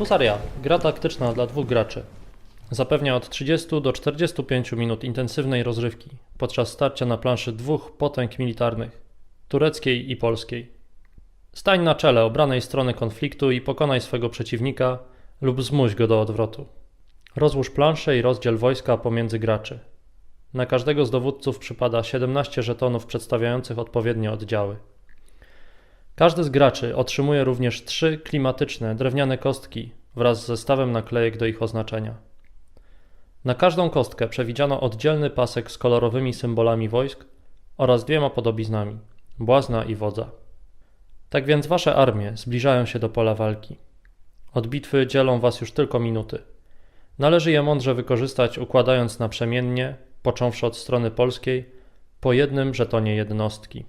Husaria, gra taktyczna dla dwóch graczy. Zapewnia od 30 do 45 minut intensywnej rozrywki podczas starcia na planszy dwóch potęg militarnych tureckiej i polskiej. Stań na czele obranej strony konfliktu i pokonaj swego przeciwnika lub zmuś go do odwrotu. Rozłóż planszę i rozdziel wojska pomiędzy graczy. Na każdego z dowódców przypada 17 żetonów przedstawiających odpowiednie oddziały. Każdy z graczy otrzymuje również trzy klimatyczne drewniane kostki wraz z zestawem naklejek do ich oznaczenia. Na każdą kostkę przewidziano oddzielny pasek z kolorowymi symbolami wojsk oraz dwiema podobiznami błazna i wodza. Tak więc wasze armie zbliżają się do pola walki. Od bitwy dzielą was już tylko minuty. Należy je mądrze wykorzystać, układając naprzemiennie, począwszy od strony polskiej, po jednym żetonie jednostki.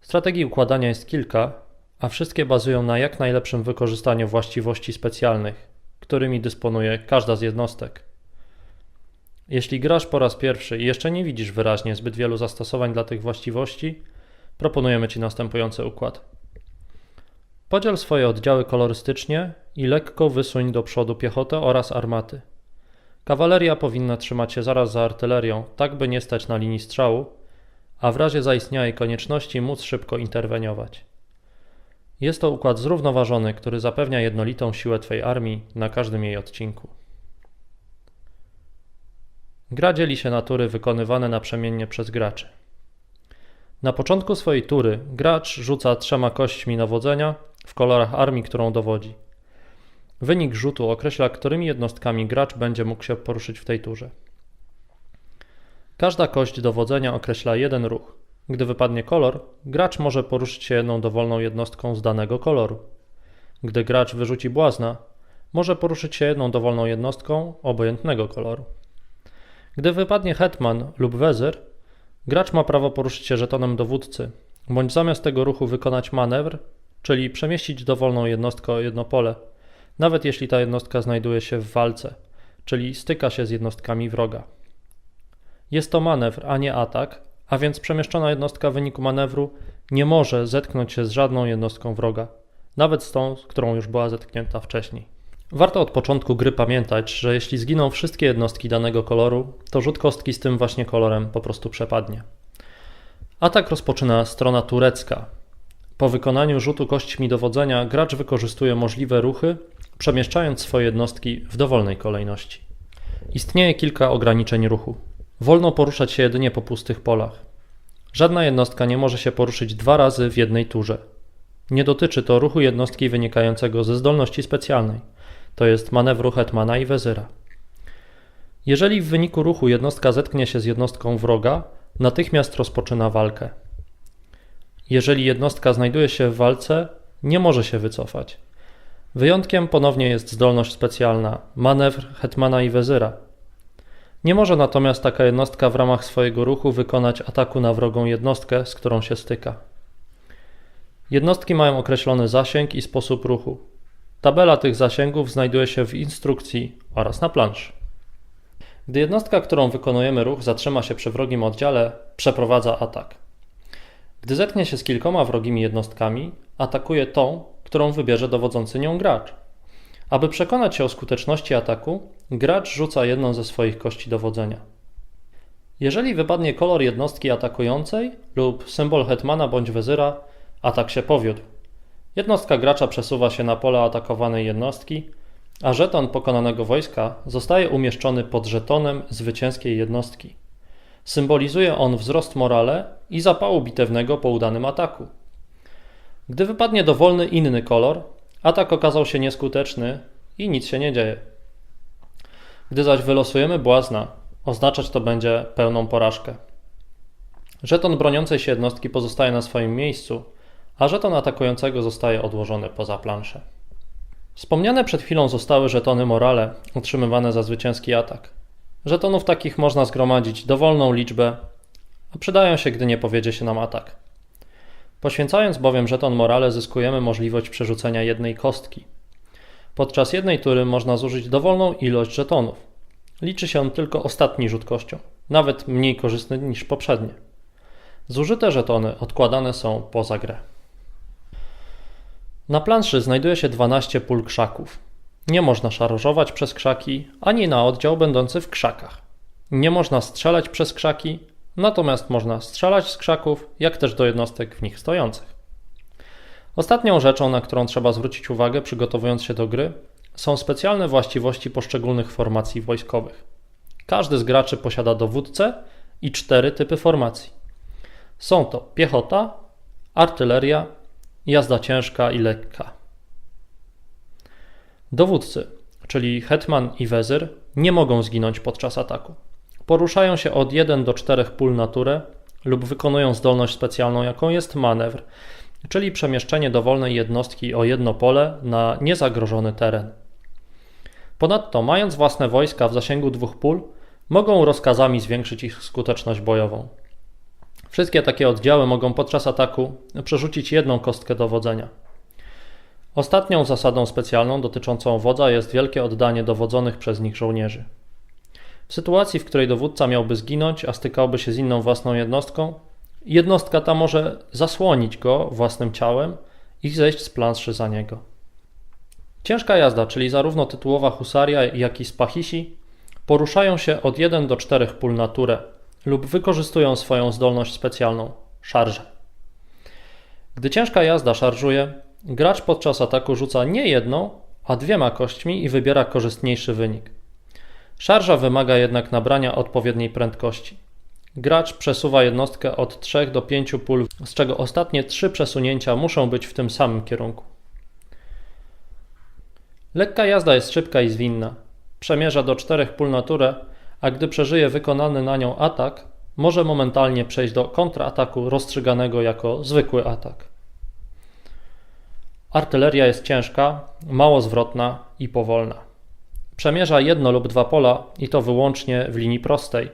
Strategii układania jest kilka, a wszystkie bazują na jak najlepszym wykorzystaniu właściwości specjalnych, którymi dysponuje każda z jednostek. Jeśli grasz po raz pierwszy i jeszcze nie widzisz wyraźnie zbyt wielu zastosowań dla tych właściwości, proponujemy Ci następujący układ. Podziel swoje oddziały kolorystycznie i lekko wysuń do przodu piechotę oraz armaty. Kawaleria powinna trzymać się zaraz za artylerią, tak by nie stać na linii strzału, a w razie zaistniałej konieczności móc szybko interweniować. Jest to układ zrównoważony, który zapewnia jednolitą siłę Twej armii na każdym jej odcinku. Gra dzieli się na tury wykonywane naprzemiennie przez graczy. Na początku swojej tury gracz rzuca trzema kośćmi dowodzenia w kolorach armii, którą dowodzi. Wynik rzutu określa, którymi jednostkami gracz będzie mógł się poruszyć w tej turze. Każda kość dowodzenia określa jeden ruch. Gdy wypadnie kolor, gracz może poruszyć się jedną dowolną jednostką z danego koloru. Gdy gracz wyrzuci błazna, może poruszyć się jedną dowolną jednostką obojętnego koloru. Gdy wypadnie hetman lub wezyr, gracz ma prawo poruszyć się żetonem dowódcy, bądź zamiast tego ruchu wykonać manewr, czyli przemieścić dowolną jednostkę o jedno pole, nawet jeśli ta jednostka znajduje się w walce, czyli styka się z jednostkami wroga. Jest to manewr, a nie atak, a więc przemieszczona jednostka w wyniku manewru nie może zetknąć się z żadną jednostką wroga, nawet z tą, z którą już była zetknięta wcześniej. Warto od początku gry pamiętać, że jeśli zginą wszystkie jednostki danego koloru, to rzut kostki z tym właśnie kolorem po prostu przepadnie. Atak rozpoczyna strona turecka. Po wykonaniu rzutu kośćmi dowodzenia gracz wykorzystuje możliwe ruchy, przemieszczając swoje jednostki w dowolnej kolejności. Istnieje kilka ograniczeń ruchu. Wolno poruszać się jedynie po pustych polach. Żadna jednostka nie może się poruszyć dwa razy w jednej turze. Nie dotyczy to ruchu jednostki wynikającego ze zdolności specjalnej, to jest manewru hetmana i wezyra. Jeżeli w wyniku ruchu jednostka zetknie się z jednostką wroga, natychmiast rozpoczyna walkę. Jeżeli jednostka znajduje się w walce, nie może się wycofać. Wyjątkiem ponownie jest zdolność specjalna, manewr hetmana i wezyra. Nie może natomiast taka jednostka w ramach swojego ruchu wykonać ataku na wrogą jednostkę, z którą się styka. Jednostki mają określony zasięg i sposób ruchu. Tabela tych zasięgów znajduje się w instrukcji oraz na planszy. Gdy jednostka, którą wykonujemy ruch, zatrzyma się przy wrogim oddziale, przeprowadza atak. Gdy zetknie się z kilkoma wrogimi jednostkami, atakuje tą, którą wybierze dowodzący nią gracz. Aby przekonać się o skuteczności ataku, gracz rzuca jedną ze swoich kości dowodzenia. Jeżeli wypadnie kolor jednostki atakującej lub symbol hetmana bądź wezyra, atak się powiódł. Jednostka gracza przesuwa się na pole atakowanej jednostki, a żeton pokonanego wojska zostaje umieszczony pod żetonem zwycięskiej jednostki. Symbolizuje on wzrost morale i zapału bitewnego po udanym ataku. Gdy wypadnie dowolny inny kolor, atak okazał się nieskuteczny i nic się nie dzieje. Gdy zaś wylosujemy błazna, oznaczać to będzie pełną porażkę. Żeton broniącej się jednostki pozostaje na swoim miejscu, a żeton atakującego zostaje odłożony poza planszę. Wspomniane przed chwilą zostały żetony morale utrzymywane za zwycięski atak. Żetonów takich można zgromadzić dowolną liczbę, a przydają się, gdy nie powiedzie się nam atak. Poświęcając bowiem żeton morale, zyskujemy możliwość przerzucenia jednej kostki. Podczas jednej tury można zużyć dowolną ilość żetonów. Liczy się tylko ostatni rzut kością, nawet mniej korzystny niż poprzednie. Zużyte żetony odkładane są poza grę. Na planszy znajduje się 12 pól krzaków. Nie można szarżować przez krzaki, ani na oddział będący w krzakach. Nie można strzelać przez krzaki, natomiast można strzelać z krzaków, jak też do jednostek w nich stojących. Ostatnią rzeczą, na którą trzeba zwrócić uwagę przygotowując się do gry, są specjalne właściwości poszczególnych formacji wojskowych. Każdy z graczy posiada dowódcę i cztery typy formacji. Są to piechota, artyleria, jazda ciężka i lekka. Dowódcy, czyli hetman i wezyr, nie mogą zginąć podczas ataku. Poruszają się od 1 do 4 pól na turę lub wykonują zdolność specjalną, jaką jest manewr, czyli przemieszczenie dowolnej jednostki o jedno pole na niezagrożony teren. Ponadto, mając własne wojska w zasięgu dwóch pól, mogą rozkazami zwiększyć ich skuteczność bojową. Wszystkie takie oddziały mogą podczas ataku przerzucić jedną kostkę dowodzenia. Ostatnią zasadą specjalną dotyczącą wodza jest wielkie oddanie dowodzonych przez nich żołnierzy. W sytuacji, w której dowódca miałby zginąć, a stykałby się z inną własną jednostką, jednostka ta może zasłonić go własnym ciałem i zejść z planszy za niego. Ciężka jazda, czyli zarówno tytułowa husaria, jak i spachisi, poruszają się od 1 do 4 pól na turę lub wykorzystują swoją zdolność specjalną szarże. Gdy ciężka jazda szarżuje, gracz podczas ataku rzuca nie jedną, a dwiema kośćmi i wybiera korzystniejszy wynik. Szarża wymaga jednak nabrania odpowiedniej prędkości. Gracz przesuwa jednostkę od 3 do 5 pól, z czego ostatnie 3 przesunięcia muszą być w tym samym kierunku. Lekka jazda jest szybka i zwinna. Przemierza do 4 pól na turę, a gdy przeżyje wykonany na nią atak, może momentalnie przejść do kontrataku rozstrzyganego jako zwykły atak. Artyleria jest ciężka, mało zwrotna i powolna. Przemierza jedno lub dwa pola i to wyłącznie w linii prostej.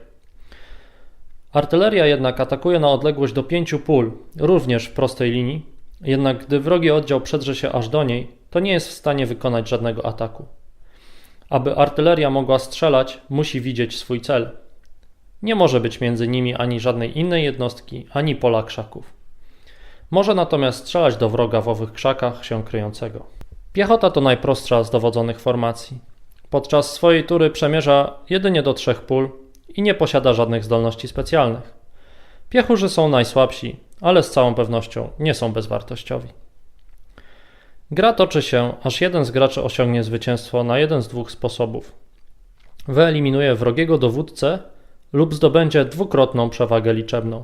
Artyleria jednak atakuje na odległość do pięciu pól, również w prostej linii, jednak gdy wrogi oddział przedrze się aż do niej, to nie jest w stanie wykonać żadnego ataku. Aby artyleria mogła strzelać, musi widzieć swój cel. Nie może być między nimi ani żadnej innej jednostki, ani pola krzaków. Może natomiast strzelać do wroga w owych krzakach się kryjącego. Piechota to najprostsza z dowodzonych formacji. Podczas swojej tury przemierza jedynie do trzech pól i nie posiada żadnych zdolności specjalnych. Piechurzy są najsłabsi, ale z całą pewnością nie są bezwartościowi. Gra toczy się, aż jeden z graczy osiągnie zwycięstwo na jeden z dwóch sposobów. Wyeliminuje wrogiego dowódcę lub zdobędzie dwukrotną przewagę liczebną.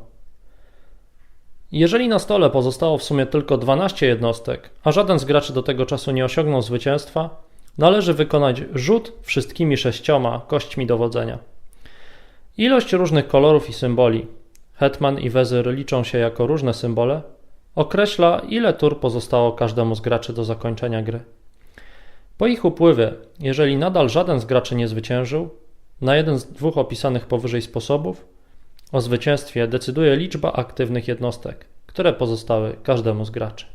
Jeżeli na stole pozostało w sumie tylko 12 jednostek, a żaden z graczy do tego czasu nie osiągnął zwycięstwa, należy wykonać rzut wszystkimi sześcioma kośćmi dowodzenia. Ilość różnych kolorów i symboli, hetman i wezyr liczą się jako różne symbole, określa ile tur pozostało każdemu z graczy do zakończenia gry. Po ich upływie, jeżeli nadal żaden z graczy nie zwyciężył, na jeden z dwóch opisanych powyżej sposobów, o zwycięstwie decyduje liczba aktywnych jednostek, które pozostały każdemu z graczy.